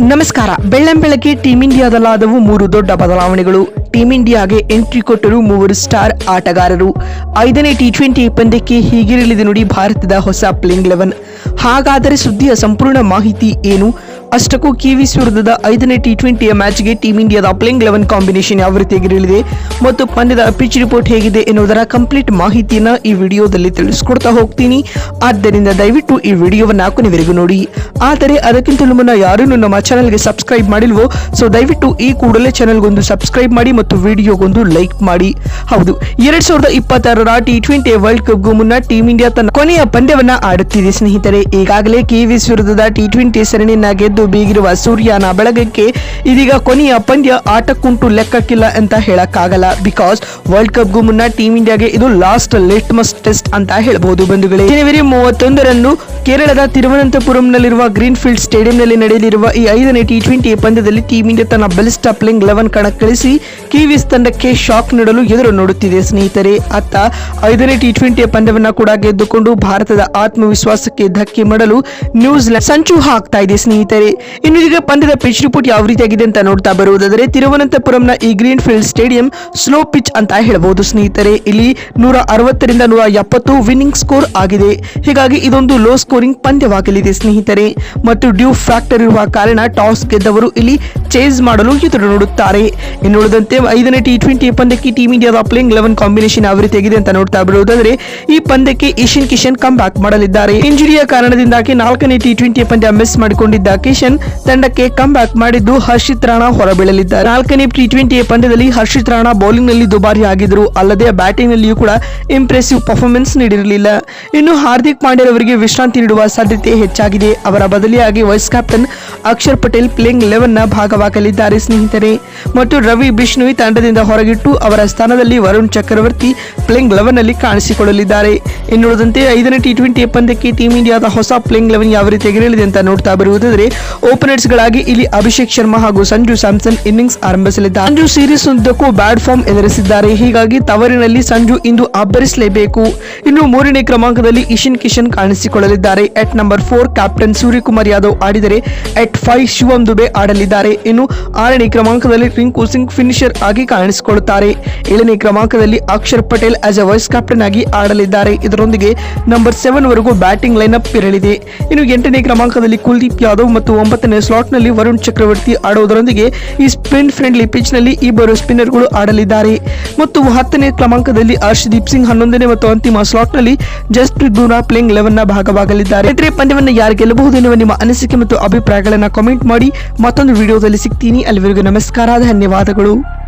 ನಮಸ್ಕಾರ. ಬೆಳ್ಳಂಬೆಳಗ್ಗೆ ಟೀಂ ಇಂಡಿಯಾದಲ್ಲಾದವು ಮೂರು ದೊಡ್ಡ ಬದಲಾವಣೆಗಳು. ಟೀಂ ಇಂಡಿಯಾಗೆ ಎಂಟ್ರಿ ಕೊಟ್ಟರು ಮೂವರು ಸ್ಟಾರ್ ಆಟಗಾರರು. ಐದನೇ ಟಿ ಟ್ವೆಂಟಿ ಪಂದ್ಯಕ್ಕೆ ಹೀಗಿರಲಿದೆ ನೋಡಿ ಭಾರತದ ಹೊಸ ಪ್ಲೇಯಿಂಗ್ ಲೆವೆನ್ ಹಾಗಾದರೆ ಸುದ್ದಿಯ ಸಂಪೂರ್ಣ ಮಾಹಿತಿ ಏನು? ಅಷ್ಟಕ್ಕೂ ಕಿವೀಸ್ ವಿರುದ್ಧದ ಐದನೇ ಟಿ ಟ್ವೆಂಟಿಯ ಮ್ಯಾಚ್ಗೆ ಟೀಂ ಇಂಡಿಯಾದ ಪ್ಲೇಯಿಂಗ್ ಲೆವೆನ್ ಕಾಂಬಿನೇಷನ್ ಯಾವ ರೀತಿಯಾಗಿರಲಿದೆ ಮತ್ತು ಪಂದ್ಯದ ಪಿಚ್ ರಿಪೋರ್ಟ್ ಹೇಗಿದೆ ಎನ್ನುವುದರ ಕಂಪ್ಲೀಟ್ ಮಾಹಿತಿಯನ್ನು ಈ ವಿಡಿಯೋದಲ್ಲಿ ತಿಳಿಸ್ಕೊಡ್ತಾ ಹೋಗ್ತೀನಿ. ಆದ್ದರಿಂದ ದಯವಿಟ್ಟು ಈ ವಿಡಿಯೋವನ್ನು ಕೊನೆವರೆಗೂ ನೋಡಿ. ಆದರೆ ಅದಕ್ಕಿಂತಲೂ ಮುನ್ನ ಯಾರೂ ನಮ್ಮ ಚಾನಲ್ಗೆ ಸಬ್ಸ್ಕ್ರೈಬ್ ಮಾಡಿಲ್ವೋ ಸೊ ದಯವಿಟ್ಟು ಈ ಕೂಡಲೇ ಚಾನಲ್ಗೊಂದು ಸಬ್ಸ್ಕ್ರೈಬ್ ಮಾಡಿ ಮತ್ತು ವಿಡಿಯೋಗೊಂದು ಲೈಕ್ ಮಾಡಿ. ಹೌದು, ಎರಡ್ ಸಾವಿರದ ಇಪ್ಪತ್ತಾರರ ಟಿ ಟ್ವೆಂಟಿ ವರ್ಲ್ಡ್ ಕಪ್ಗೂ ಮುನ್ನ ಟೀಂ ಇಂಡಿಯಾ ತನ್ನ ಕೊನೆಯ ಪಂದ್ಯವನ್ನ ಆಡುತ್ತಿದೆ, ಸ್ನೇಹಿತರೆ. ಈಗಾಗಲೇ ಕಿವೀಸ್ ವಿರುದ್ಧದ ಟಿ ಟ್ವೆಂಟಿ ಸರಣಿಯನ್ನ ಗೆದ್ದು ಬೀಗಿರುವ ಸೂರ್ಯನ ಬೆಳಗಕ್ಕೆ ಇದೀಗ ಕೊನೆಯ ಪಂದ್ಯ ಆಟಕ್ಕುಂಟು ಲೆಕ್ಕಕ್ಕಿಲ್ಲ ಅಂತ ಹೇಳಕ್ಕಾಗಲ್ಲ. ಬಿಕಾಸ್ ವರ್ಲ್ಡ್ ಕಪ್ಗೂ ಮುನ್ನ ಟೀಂ ಇಂಡಿಯಾಗೆ ಇದು ಲಾಸ್ಟ್ ಲಿಟ್ಮಸ್ ಟೆಸ್ಟ್ ಅಂತ ಹೇಳಬಹುದು ಬಂಧುಗಳೇ. ಜನವರಿ ಮೂವತ್ತೊಂದರಂದು ಕೇರಳದ ತಿರುವನಂತಪುರಂನಲ್ಲಿರುವ ಗ್ರೀನ್ ಫೀಲ್ಡ್ ಸ್ಟೇಡಿಯಂನಲ್ಲಿ ನಡೆಯಲಿರುವ ಈ ಐದನೇ ಟಿ ಟ್ವೆಂಟಿ ಪಂದ್ಯದಲ್ಲಿ ಟೀಂ ಇಂಡಿಯಾ ತನ್ನ ಬೆಲಿಸ್ಟ ಪ್ಲೇಯಿಂಗ್ ಲೆವೆನ್ ಕಣಕ್ಕಿಳಿಸಿ ಕಿವೀಸ್ ತಂಡಕ್ಕೆ ಶಾಕ್ ನೀಡಲು ಎದುರು ನೋಡುತ್ತಿದೆ ಸ್ನೇಹಿತರೆ. ಅತ್ತ ಐದನೇ ಟಿ ಟ್ವೆಂಟಿಯ ಪಂದ್ಯವನ್ನು ಕೂಡ ಗೆದ್ದುಕೊಂಡು ಭಾರತದ ಆತ್ಮವಿಶ್ವಾಸಕ್ಕೆ ಧಕ್ಕೆ ಮಾಡಲು ನ್ಯೂಜಿಲೆಂಡ್ ಸಂಚು ಹಾಕ್ತಾ ಇದೆ ಸ್ನೇಹಿತರೆ. ಇನ್ನು ಈಗ ಪಂದ್ಯದ ಪಿಚ್ ರಿಪೋರ್ಟ್ ಯಾವ ರೀತಿಯಾಗಿದೆ ಅಂತ ನೋಡ್ತಾ ಬರುವುದಾದರೆ, ತಿರುವನಂತಪುರಂನ ಈ green field stadium slow pitch ಅಂತ ಹೇಳಬಹುದು ಸ್ನೇಹಿತರೆ. ಇಲ್ಲಿ ನೂರ ಅರವತ್ತರಿಂದ ನೂರ ಎಪ್ಪತ್ತು ವಿನ್ನಿಂಗ್ ಸ್ಕೋರ್ ಆಗಿದೆ. ಹೀಗಾಗಿ ಇದೊಂದು ಲೋ ಸ್ಕೋರಿಂಗ್ ಪಂದ್ಯವಾಗಲಿದೆ ಸ್ನೇಹಿತರೆ. ಮತ್ತು ಡ್ಯೂ ಫ್ಯಾಕ್ಟರ್ ಇರುವ ಕಾರಣ ಟಾಸ್ ಗೆದ್ದವರು ಇಲ್ಲಿ ಚೇಸ್ ಮಾಡಲು ಎದುರು ನೋಡುತ್ತಾರೆ. ಇನ್ನುಳಿದಂತೆ ಐದನೇ ಟಿ ಟ್ವೆಂಟಿ ಪಂದ್ಯಕ್ಕೆ ಟೀಮ್ ಇಂಡಿಯಾದ ಪ್ಲೇಯಿಂಗ್ ಲೆವೆನ್ ಕಾಂಬಿನೇಷನ್ ಯಾವ ರೀತಿಯಾಗಿದೆ ಅಂತ ನೋಡ್ತಾ ಬಿಡುವುದಾದರೆ, ಈ ಪಂದ್ಯಕ್ಕೆ ಈಶನ್ ಕಿಶನ್ ಕಮ್ ಬ್ಯಾಕ್ ಮಾಡಲಿದ್ದಾರೆ. ಇಂಜುರಿಯ ಕಾರಣದಿಂದಾಗಿ ನಾಲ್ಕನೇ ಟಿ ಟ್ವೆಂಟಿ ಪಂದ್ಯ ಮಿಸ್ ಮಾಡಿಕೊಂಡಿದ್ದ ಕಿಶನ್ ತಂಡಕ್ಕೆ ಕಮ್ ಬ್ಯಾಕ್ ಮಾಡಿದ್ದು ಹರ್ಷಿತ್ ರಾಣಾ ಹೊರಬೀಳಲಿದ್ದಾರೆ. ನಾಲ್ಕನೇ ಟಿ ಟ್ವೆಂಟಿ ಪಂದ್ಯದಲ್ಲಿ ಹರ್ಷಿತ್ ರಾಣಾ ಬೌಲಿಂಗ್ನಲ್ಲಿ ದುಬಾರಿ ಆಗಿದ್ರು ಅಲ್ಲದೆ ಬ್ಯಾಟಿಂಗ್ ನಲ್ಲಿಯೂ ಕೂಡ ಇಂಪ್ರೆಸಿವ್ ಪರ್ಫಾರ್ಮೆನ್ಸ್ ನೀಡಿರಲಿಲ್ಲ. ಇನ್ನು ಹಾರ್ದಿಕ್ ಪಾಂಡ್ಯ ಅವರಿಗೆ ವಿಶ್ರಾಂತಿ ನೀಡುವ ಸಾಧ್ಯತೆ ಹೆಚ್ಚಾಗಿದೆ. ಅವರ ಬದಲಿಯಾಗಿ vice captain Akshar Patel playing ಲೆವೆನ್ನ ಭಾಗವಾಗಲಿದ್ದಾರೆ ಸ್ನೇಹಿತರೆ. ಮತ್ತು ರವಿ ತಂಡದಿಂದ ಹೊರಗಿಟ್ಟು ಅವರ ಸ್ಥಾನದಲ್ಲಿ ವರುಣ್ ಚಕ್ರವರ್ತಿ ಪ್ಲೇಯಿಂಗ್ ಲೆವೆನ್ ಅಲ್ಲಿ ಕಾಣಿಸಿಕೊಳ್ಳಲಿದ್ದಾರೆ. ಇನ್ನುಳಿದಂತೆ ಐದನೇ ಟಿ ಟ್ವೆಂಟಿ ಪಂದ್ಯಕ್ಕೆ ಟೀಮ್ ಇಂಡಿಯಾದ ಹೊಸ ಪ್ಲೇಯಿಂಗ್ ಲೆವೆನ್ ಯಾವ ರೀತಿ ರೀತಿಯಾಗಿರಲಿದೆ ಅಂತ ನೋಡ್ತಾ ಬರುವುದಾದರೆ ಓಪನರ್ಸ್ ಗಳಾಗಿ ಇಲ್ಲಿ ಅಭಿಷೇಕ್ ಶರ್ಮಾ ಹಾಗೂ ಸಂಜು ಸ್ಯಾಮ್ಸನ್ ಇನ್ನಿಂಗ್ಸ್ ಆರಂಭಿಸಲಿದ್ದಾರೆ. ಸಂಜು ಸೀರೀಸ್ ಉದ್ದಕ್ಕೂ ಬ್ಯಾಡ್ ಫಾರ್ಮ್ ಎದುರಿಸಿದ್ದಾರೆ. ಹೀಗಾಗಿ ತವರಿನಲ್ಲಿ ಸಂಜು ಇಂದು ಅಬ್ಬರಿಸಲೇಬೇಕು. ಇನ್ನು ಮೂರನೇ ಕ್ರಮಾಂಕದಲ್ಲಿ Ishan Kishan ಕಾಣಿಸಿಕೊಳ್ಳಲಿದ್ದಾರೆ. At number four captain Suryakumar Yadav ಆಡಿದರೆ, ಎಟ್ ಫೈವ್ ಶಿವಂ ದುಬೆ ಆಡಲಿದ್ದಾರೆ. ಇನ್ನು ಆರನೇ ಕ್ರಮಾಂಕದಲ್ಲಿ ರಿಂಕು ಸಿಂಗ್ ಫಿನಿಶರ್ ಆಗಿ ಕಾಣಿಸಿಕೊಳ್ಳುತ್ತಾರೆ. ಏಳನೇ ಕ್ರಮಾಂಕದಲ್ಲಿ Akshar Patel as a vice captain ಆಗಿ ಆಡಲಿದ್ದಾರೆ. ಇದರೊಂದಿಗೆ ನಂಬರ್ ಸೆವೆನ್ ವರೆಗೂ ಬ್ಯಾಟಿಂಗ್ ಲೈನ್ಅಪ್ ಇರಲಿದೆ. ಇನ್ನು ಎಂಟನೇ ಕ್ರಮಾಂಕದಲ್ಲಿ ಕುಲ್ದೀಪ್ ಯಾದವ್ ಮತ್ತು ಒಂಬತ್ತನೇ ಸ್ಲಾಟ್ನಲ್ಲಿ ವರುಣ್ ಚಕ್ರವರ್ತಿ ಆಡುವುದರೊಂದಿಗೆ ಈ ಸ್ಪಿನ್ ಫ್ರೆಂಡ್ಲಿ ಪಿಚ್ನಲ್ಲಿ ಇಬ್ಬರು ಸ್ಪಿನ್ನರ್ಗಳು ಆಡಲಿದ್ದಾರೆ. ಮತ್ತು ಹತ್ತನೇ ಕ್ರಮಾಂಕದಲ್ಲಿ ಹರ್ಷದೀಪ್ ಸಿಂಗ್ ಹನ್ನೊಂದನೇ ಮತ್ತು ಅಂತಿಮ ಸ್ಲಾಟ್ನಲ್ಲಿ ಜಸ್ಪ್ರೀತ್ ಬುಮ್ರಾ ಪ್ಲೇಯಿಂಗ್ ಲೆವೆನ್ನ ಭಾಗವಾಗಲಿದ್ದಾರೆ. ಇತರೆ ಪಂದ್ಯವನ್ನು ಯಾರು ಗೆಲ್ಲಬಹುದು ಎನ್ನುವ ನಿಮ್ಮ ಅನಿಸಿಕೆ ಮತ್ತು ಅಭಿಪ್ರಾಯಗಳನ್ನು ಕಾಮೆಂಟ್ ಮಾಡಿ. ಮತ್ತೊಂದು ವಿಡಿಯೋದಲ್ಲಿ ಸಿಗ್ತೀನಿ. ಅಲ್ಲಿವರೆಗೂ ನಮಸ್ಕಾರ. ಧನ್ಯವಾದಗಳು.